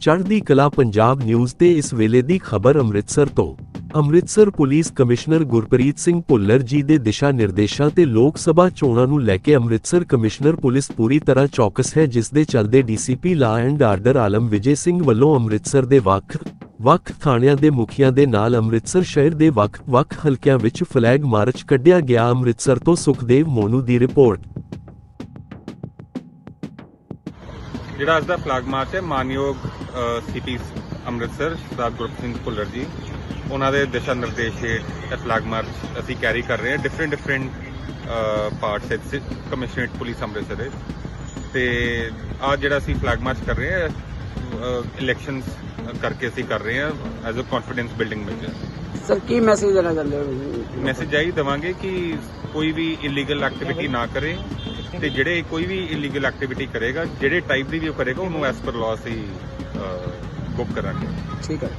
ਚੜ੍ਹਦੀ ਕਲਾ ਪੰਜਾਬ ਨਿਊਜ਼ ਤੇ ਇਸ ਵੇਲੇ ਦੀ ਖਬਰ ਅੰਮ੍ਰਿਤਸਰ ਤੋਂ। ਅੰਮ੍ਰਿਤਸਰ ਪੁਲਿਸ ਕਮਿਸ਼ਨਰ ਗੁਰਪ੍ਰੀਤ ਸਿੰਘ ਭੁੱਲਰ ਜੀ ਦੇ ਦਿਸ਼ਾ ਨਿਰਦੇਸ਼ਾਂ ਤੇ ਲੋਕ ਸਭਾ ਚੋਣਾਂ ਨੂੰ ਲੈ ਕੇ ਅੰਮ੍ਰਿਤਸਰ ਕਮਿਸ਼ਨਰ ਪੁਲਿਸ ਪੂਰੀ ਤਰ੍ਹਾਂ ਚੌਕਸ ਹੈ, ਜਿਸ ਦੇ ਚੱਲਦੇ DCP law and order Alam Vijay Singh ਵੱਲੋਂ ਅੰਮ੍ਰਿਤਸਰ ਦੇ ਵੱਖ ਵੱਖ ਥਾਣਿਆਂ ਦੇ ਮੁਖੀਆਂ ਦੇ ਨਾਲ ਅੰਮ੍ਰਿਤਸਰ ਸ਼ਹਿਰ ਦੇ ਵੱਖ-ਵੱਖ ਹਲਕਿਆਂ ਵਿੱਚ ਫਲੈਗ ਮਾਰਚ ਕੱਢਿਆ ਗਿਆ। ਅੰਮ੍ਰਿਤਸਰ ਤੋਂ ਸੁਖਦੇਵ ਮੋਨੂ ਦੀ ਰਿਪੋਰਟ। ਜਿਹੜਾ ਅੱਜ ਦਾ ਫਲੈਗ ਮਾਰਚ ਹੈ ਮਾਨਯੋਗ ਸੀਪੀ ਅੰਮ੍ਰਿਤਸਰ ਸਰਦਾਰ ਗੁਰਪ੍ਰੀਤ ਸਿੰਘ ਭੁੱਲਰ ਜੀ। ਉਹਨਾਂ ਦੇ ਦਿਸ਼ਾ ਨਿਰਦੇਸ਼ ਹੇਠ ਇਹ ਫਲੈਗ ਮਾਰਚ ਅਸੀਂ ਕੈਰੀ ਕਰ ਰਹੇ ਹਾਂ। ਡਿਫਰੈਂਟ ਡਿਫਰੈਂਟ ਪਾਰਟਸ ਵਿੱਚ ਕਮਿਸ਼ਨਰੇਟ ਪੁਲਿਸ ਅੰਮ੍ਰਿਤਸਰ ਦੇ। ਤੇ ਆ ਜਿਹੜਾ ਅਸੀਂ ਫਲੈਗ ਮਾਰਚ ਕਰ ਰਹੇ ਹਾਂ ਇਲੈਕਸ਼ਨਸ ਕਰਕੇ ਅਸੀਂ ਕਰ ਰਹੇ ਹਾਂ as a confidence building major sir Ki message ਦੇਣਾ ਚਾਹੁੰਦੇ ਹੋ ਮੈਸੇਜ ਆਈ ਦਵਾਂਗੇ ਕਿ ਕੋਈ ਵੀ ਇਲੀਗਲ ਐਕਟੀਵਿਟੀ ਨਾ ਕਰੇ। ਤੇ ਜਿਹੜੇ ਕੋਈ ਵੀ ਇਲੀਗਲ ਐਕਟੀਵਿਟੀ ਕਰੇਗਾ, ਜਿਹੜੇ ਟਾਈਪ ਦੀ ਵੀ ਉਹ ਕਰੇਗਾ, ਉਹਨੂੰ ਐਸ ਪਰ ਲਾਅ ਅਸੀਂ ਬੁੱਕ ਕਰਾਂਗੇ। ਠੀਕ ਹੈ।